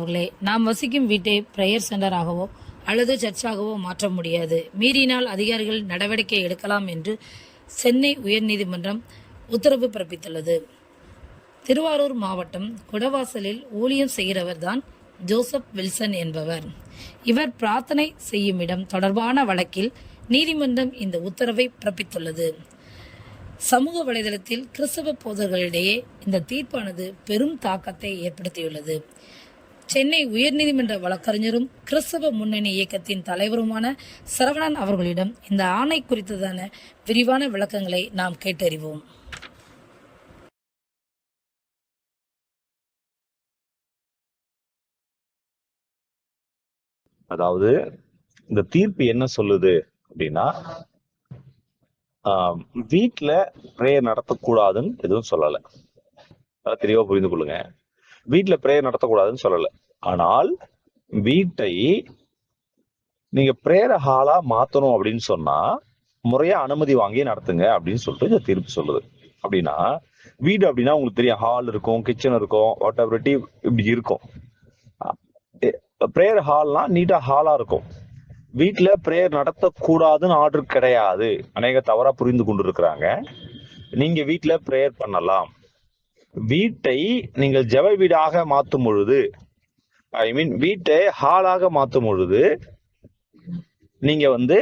பிரியமானவர்களே நாம் வசிக்கும் வீட்டை பிரேயர் சென்டராகவோ அல்லது சர்ச்சாகவோ மாற்ற முடியாது. மீறினால் அதிகாரிகள் நடவடிக்கை எடுக்கலாம் என்று சென்னை உயர்நீதிமன்றம் உத்தரவு பிறப்பித்துள்ளது. திருவாரூர் மாவட்டம் குடவாசலில் ஊழியம் செய்கிறவர்தான் ஜோசப் வில்சன் என்பவர். இவர் பிரார்த்தனை செய்யும் இடம் தொடர்பான வழக்கில் நீதிமன்றம் இந்த உத்தரவை பிறப்பித்துள்ளது. சமூக வலைதளத்தில் கிறிஸ்தவ போதர்களிடையே இந்த தீர்ப்பானது பெரும் தாக்கத்தை ஏற்படுத்தியுள்ளது. சென்னை உயர்நீதிமன்ற வழக்கறிஞரும் கிறிஸ்தவ முன்னணி இயக்கத்தின் தலைவருமான சரவணன் அவர்களிடம் இந்த ஆணை குறித்ததான விரிவான விளக்கங்களை நாம் கேட்டறிவோம். அதாவது இந்த தீர்ப்பு என்ன சொல்லுது அப்படின்னா ஆஹ் ப்ரேயர் நடத்தக்கூடாதுன்னு எதுவும் சொல்லலை. தெளிவா புரிந்து கொள்ளுங்க. வீட்டில் ப்ரேயர் நடத்தக்கூடாதுன்னு சொல்லல. ஆனால் வீட்டை நீங்க பிரேயர் ஹாலா மாத்தணும் அப்படின்னு சொன்னா முறையா அனுமதி வாங்கி நடத்துங்க அப்படின்னு சொல்லிட்டு இந்த தீர்ப்பு சொல்லுது. அப்படின்னா வீடு அப்படின்னா உங்களுக்கு தெரியும் ஹால் இருக்கும் கிச்சன் இருக்கும் வாட் எவர் இப்படி இருக்கும். ப்ரேயர் ஹால்னா நீட்டா ஹாலா இருக்கும். வீட்டுல பிரேயர் நடத்தக்கூடாதுன்னு ஆர்டர் கிடையாது. அநேக தவறா புரிந்து கொண்டு இருக்கிறாங்க நீங்க வீட்டுல பிரேயர் பண்ணலாம். வீட்டை நீங்கள் ஜெப வீடாக மாற்றும் பொழுது ஐ மீன் வீட்டை ஹாலாக மாற்றும் பொழுது நீங்க வந்து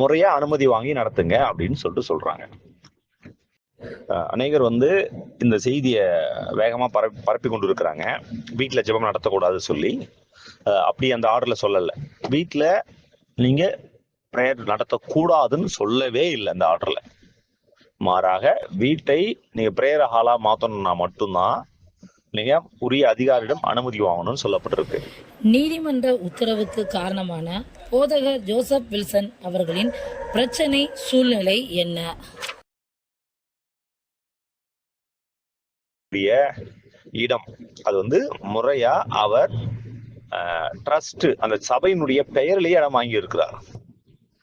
முறையா அனுமதி வாங்கி நடத்துங்க அப்படின்னு சொல்லிட்டு சொல்றாங்க. அநேகர் வந்து இந்த செய்தியை வேகமாக பரப்பி பரப்பி கொண்டு இருக்கிறாங்க வீட்டில் ஜெபம் நடத்தக்கூடாது சொல்லி அப்படி அந்த ஆர்டரில் சொல்லலை. வீட்டில் நீங்கள் ப்ரேயர் நடத்தக்கூடாதுன்னு சொல்லவே இல்லை அந்த ஆர்டரில். மாறாக வீட்டை நீங்க பிரேயர் ஹாலா மாத்தணும்னா மட்டும்தான் நீங்க உரிய அதிகாரியிடம் அனுமதி வாங்கணும்னு சொல்லப்பட்டிருக்கு. நீதிமன்ற உத்தரவுக்கு காரணமான போதகர் ஜோசப் வில்சன் அவர்களின் பிரச்சனை சூழ்நிலை என்ன? இடம். அது வந்து முறையா அவர் ட்ரஸ்ட் அந்த சபையினுடைய பெயரிலேயே இடம் வாங்கி இருக்கிறார்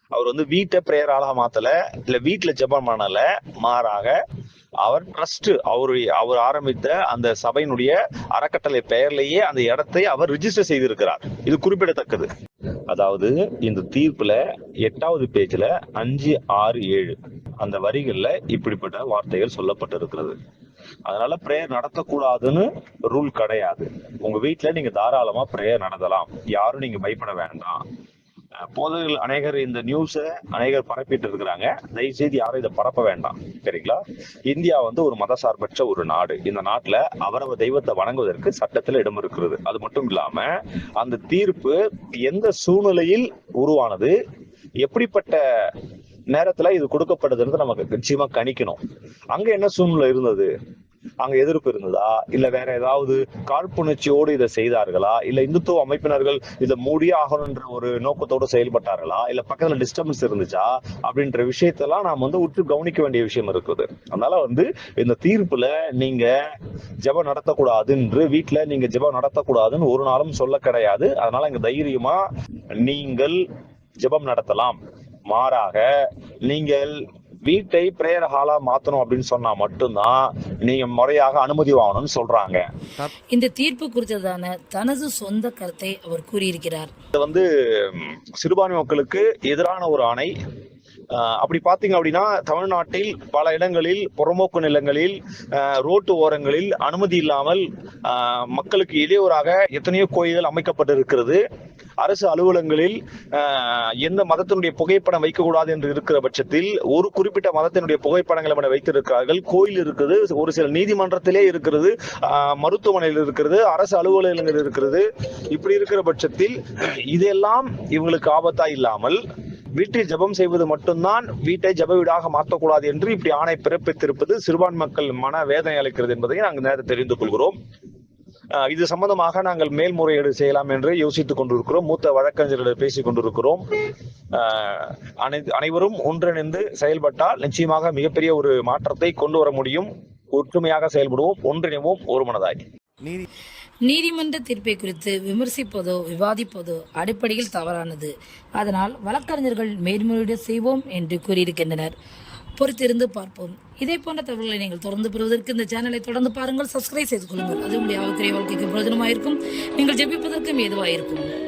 அவர் வந்து வீட்டை பிரேயர் ஆளாக மாத்தல இல்ல வீட்டுல ஜபம் பண்ணல மாறாக அவர் ட்ரஸ்ட் அவரு அவர் ஆரம்பித்த அந்த சபையினுடைய அறக்கட்டளை பெயர்லேயே அந்த இடத்தை அவர் ரிஜிஸ்டர் செய்திருக்கிறார். இது குறிப்பிடத்தக்கது. அதாவது இந்த தீர்ப்புல எட்டாவது பேஜ்ல அஞ்சு ஆறு ஏழு அந்த வரிகள்ல இப்படிப்பட்ட வார்த்தைகள் சொல்லப்பட்டிருக்கிறது. அதனால பிரேயர் நடத்தக்கூடாதுன்னு ரூல் கிடையாது. உங்க வீட்டுல நீங்க தாராளமா பிரேயர் நடத்தலாம். யாரும் நீங்க பயப்பட வேண்டாம். போதர்கள் அநேகர் இந்த நியூஸை அநேகர் பரப்பிட்டு இருக்கிறாங்க தயவு செய்து யாரும் இதை பரப்ப வேண்டாம். சரிங்களா? இந்தியா வந்து ஒரு மதசார்பற்ற ஒரு நாடு. இந்த நாட்டுல அவரவ தெய்வத்தை வணங்குவதற்கு சட்டத்தில் இடம் இருக்கிறது. அது மட்டும் இல்லாம அந்த தீர்ப்பு எந்த சூழ்நிலையில் உருவானது எப்படிப்பட்ட நேரத்துல இது கொடுக்கப்படுதுன்றது நமக்கு நிச்சயமா கணிக்கணும். அங்க என்ன சூழ்நிலை இருந்தது? அங்க எதிர்ப்பு இருந்ததா? இல்ல வேற ஏதாவது காழ்ப்புணர்ச்சியோடு இதை செய்தார்களா? இல்ல இந்துத்துவ அமைப்பினர்கள் இதை மூடியே ஆகணும்ன்ற ஒரு நோக்கத்தோடு செயல்பட்டார்களா? இல்ல பக்கத்துல டிஸ்டர்பன்ஸ் இருந்துச்சா? அப்படின்ற விஷயத்தெல்லாம் நாம் வந்து உற்று கவனிக்க வேண்டிய விஷயம் இருக்குது. அதனால வந்து இந்த தீர்ப்புல நீங்க ஜெபம் நடத்தக்கூடாது என்று வீட்டுல நீங்க ஜெபம் நடத்தக்கூடாதுன்னு ஒரு நாளும் சொல்ல கிடையாது. அதனால இங்க தைரியமா நீங்கள் ஜெபம் நடத்தலாம். மாறாக நீங்கள் வீட்டை பிரேயர் ஹாலா மாத்தணும் அப்படின்னு சொன்னா மட்டும்தான் நீங்க முறையாக அனுமதி வாங்கணும்னு சொல்றாங்க. இந்த தீர்ப்பு குறித்ததான தனது சொந்த கருத்தை அவர் கூறியிருக்கிறார். இது வந்து சிறுபான்மை மக்களுக்கு எதிரான ஒரு ஆணை. அப்படி பாத்தீங்க அப்படின்னா தமிழ்நாட்டில் பல இடங்களில் புறம்போக்கு நிலங்களில் ரோட்டு ஓரங்களில் அனுமதி இல்லாமல் ஆஹ், மக்களுக்கு இடையூறாக எத்தனையோ கோயில்கள் அமைக்கப்பட்டிருக்கிறது. அரசு அலுவலகங்களில் எந்த மதத்தினுடைய புகைப்படம் வைக்கக்கூடாது என்று இருக்கிற பட்சத்தில் ஒரு குறிப்பிட்ட மதத்தினுடைய புகைப்படங்களை என வைத்திருக்கிறார்கள். கோயில் இருக்குது ஒரு சில நீதிமன்றத்திலே இருக்கிறது மருத்துவமனையில் இருக்கிறது அரசு அலுவலகங்கள் இருக்கிறது. இப்படி இருக்கிற பட்சத்தில் இதெல்லாம் இவங்களுக்கு ஆபத்தா இல்லாமல் வீட்டில் ஜெபம் செய்வது மட்டும்தான் வீட்டை ஜப வீடாக மாற்றக்கூடாது என்று இப்படி ஆணை பிறப்பித்திருப்பது சிறுபான்மை மக்கள் மன வேதனை அளிக்கிறது என்பதை நாங்கள் நேரத்தை தெரிந்து கொள்கிறோம். இது சம்பந்தமாக நாங்கள் மேல்முறையீடு செய்யலாம் என்று யோசித்துக் கொண்டிருக்கிறோம். மூத்த வழக்கறிஞர்களிடம் பேசிக் கொண்டிருக்கிறோம். அனைவரும் ஒன்றிணைந்து செயல்பட்டால் நிச்சயமாக மிகப்பெரிய ஒரு மாற்றத்தை கொண்டு வர முடியும். ஒற்றுமையாக செயல்படுவோம் ஒன்றிணைவோம் ஒருமனதாய். நீதி நீதிமன்ற தீர்ப்பை குறித்து விமர்சிப்பதோ விவாதிப்பதோ அடிப்படையில் தவறானது. அதனால் வழக்கறிஞர்கள் மேல்முறையீடு செய்வோம் என்று கூறியிருக்கின்றனர். பொறுத்திருந்து பார்ப்போம். இதே போன்ற தகவல்களை நீங்கள் தொடர்ந்து பெறுவதற்கு இந்த சேனலை தொடர்ந்து பாருங்கள் சப்ஸ்கிரைப் செய்து கொள்ளுங்கள். அது உங்களுடைய ஆவுக்குரிய வாழ்க்கைக்கு பிரயோஜனமாக இருக்கும் நீங்கள் ஜெபிப்பதற்கும் ஏதுவாக இருக்கும்